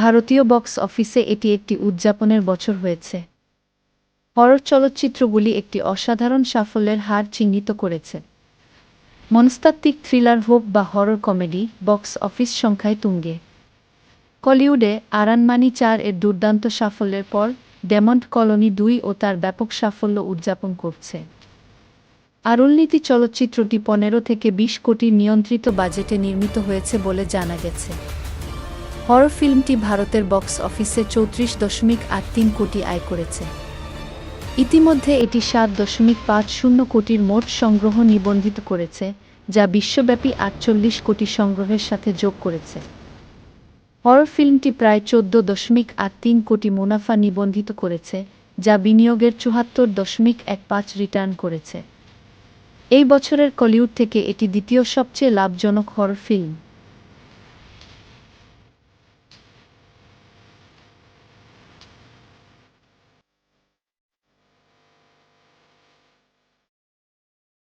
ভারতীয় বক্স অফিসে এটি একটি উদযাপনের বছর হয়েছে। হরর চলচ্চিত্রগুলি একটি অসাধারণ সাফল্যের হার চিহ্নিত করেছে। মনস্তাত্ত্বিক থ্রিলার হোপ বা হরর কমেডি বক্স অফিস সংখ্যায় তুঙ্গে। কলিউডে আরানমানি চার এর দুর্দান্ত সাফল্যের পর ডেমন্ড কলোনি দুই ও তার ব্যাপক সাফল্য উদযাপন করছে। আরুলনীতি চলচ্চিত্রটি পনেরো থেকে বিশ কোটি নিয়ন্ত্রিত বাজেটে নির্মিত হয়েছে বলে জানা গেছে। হরর ফিল্মটি ভারতের বক্স অফিসে চৌত্রিশ দশমিক আট তিন কোটি আয় করেছে। ইতিমধ্যে এটি সাত দশমিক পাঁচ শূন্য কোটির মোট সংগ্রহ নিবন্ধিত করেছে, যা বিশ্বব্যাপী আটচল্লিশ কোটি সংগ্রহের সাথে যোগ করেছে। হরর ফিল্মটি প্রায় চোদ্দ দশমিক আট তিন কোটি মুনাফা নিবন্ধিত করেছে, যা বিনিয়োগের চুহাত্তর দশমিক এক পাঁচ রিটার্ন করেছে। এই বছরের কলিউড থেকে এটি দ্বিতীয় সবচেয়ে লাভজনক হরর ফিল্ম।